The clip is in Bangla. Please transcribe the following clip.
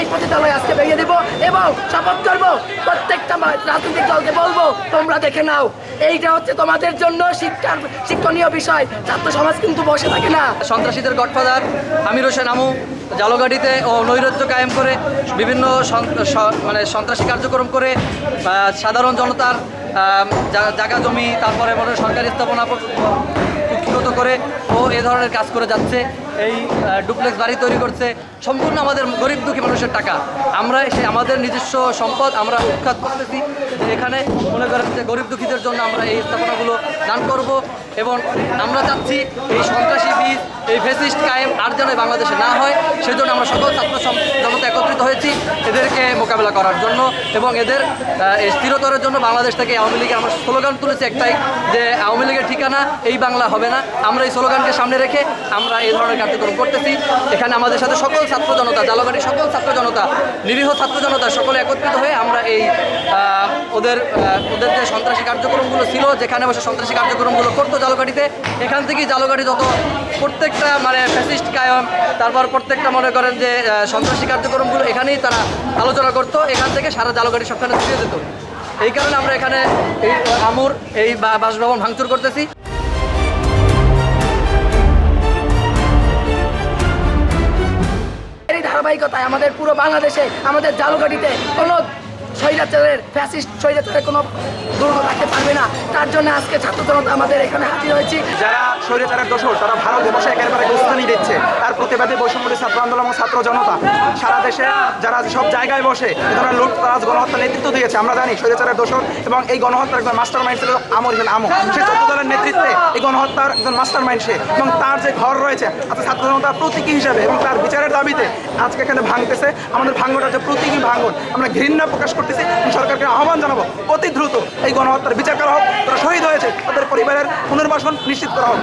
এই পতিতালয় আজকে ভেঙে দিব এবং শপথ করব। প্রত্যেকটা রাজনৈতিক দলকে বলব, তোমরা দেখে নাও। এইটা হচ্ছে তোমাদের জন্য শিক্ষার শিক্ষণীয় বিষয়। ছাত্র সমাজ কিন্তু বসে থাকে না। সন্ত্রাসীদের গডফাদার আমির হোসেন আমু জালগাড়িতে ও নৈরাজ্য কায়েম করে বিভিন্ন মানে সন্ত্রাসী কার্যক্রম করে সাধারণ জনতার জায়গা জমি, তারপরে মনে সরকারি স্থাপনা কুক্ষিগত করে ও এ ধরনের কাজ করে যাচ্ছে। এই ডুপ্লেক্স বাড়ি তৈরি করছে। সম্পূর্ণ আমাদের গরিব দুঃখী মানুষের টাকা। আমরা সে আমাদের নিজস্ব সম্পদ আমরা উৎখাত করতেছি। এখানে মনে করেন যে গরিব দুঃখীদের জন্য আমরা এই স্থাপনাগুলো দান করব এবং আমরা চাচ্ছি এই সন্ত্রাসী বীজ, এই ফেসিস্ট কায়েম আর যেন বাংলাদেশে না হয়। সেজন্য আমরা সকল ছাত্র জনতা একত্রিত হয়েছি এদেরকে মোকাবেলা করার জন্য এবং এদের স্থিরতরের জন্য বাংলাদেশ থেকে আওয়ামী লীগের আমরা স্লোগান তুলেছি একটাই যে আওয়ামী লীগের ঠিকানা এই বাংলা হবে না। আমরা এই স্লোগানকে সামনে রেখে আমরা এই ধরনের কার্যক্রম করতেছি। এখানে আমাদের সাথে সকল ছাত্র জনতা জালগাড়ির সকল ছাত্র জনতা, নিরীহ ছাত্র জনতা সকলে একত্রিত হয়ে আমরা এই ওদের ওদের যে সন্ত্রাসী কার্যক্রমগুলো ছিল, যেখানে বসে সন্ত্রাসী কার্যক্রমগুলো করতো জালগাড়িতে, এখান থেকেই জালগাড়ি যত প্রত্যেকটা মানে ফ্যাসিস্ট কায়ম, তারপর প্রত্যেকটা মনে করেন যে সন্ত্রাসী কার্যক্রমগুলো এখানেই তারা আলোচনা করতো, এখান থেকে সারা জালগাড়ি সবখানে ছড়িয়ে যেত এই কারণে আমরা এখানে এই আমুর, এই বাসভবন ভাঙচুর করতেছি। ধারাবাহিকতায় আমাদের পুরো বাংলাদেশে আমাদের জালুঘাটিতে কোনো স্বৈরাচারের, ফ্যাসিস্ট স্বৈরাচারের কোনো দুর্গ থাকতে পারবে না। তার জন্য আজকে ছাত্র জনতা আমাদের এখানে হাজির হয়েছি। যারা স্বৈরাচারের দোষর, তারা ভারতে বসে একেবারে উস্কানি দিচ্ছে। তার প্রতিবাদে বৈষম্যী ছাত্র আন্দোলন এবং ছাত্র জনতা। সারা দেশে যারা সব জায়গায় বসে এ ধরনের লুটতরাজ গণহত্যা নেতৃত্ব দিয়েছে। আমরা জানি স্বৈরাচারের দোষর এবং এই গণহত্যার একজন মাস্টার মাইন্ড ছিল আমর হিসেবে আমো সে চোদ্দ দলের নেতৃত্বে এই গণহত্যার একজন মাস্টার মাইন্ড সে। এবং তার যে ঘর রয়েছে আজকে ছাত্র জনতার প্রতীকী হিসেবে এবং তার বিচারের দাবিতে আজকে এখানে ভাঙতেছে। আমাদের ভাঙনটা যে প্রতীকী ভাঙন আমরা ঘৃণা প্রকাশ করতেছি। সরকারকে আহ্বান জানাব। অতি দ্রুত এই গণহত্যার বিচার করা হোক, তারা শহীদ হয়েছে, তাদের পরিবারের পুনর্বাসন নিশ্চিত করা হোক।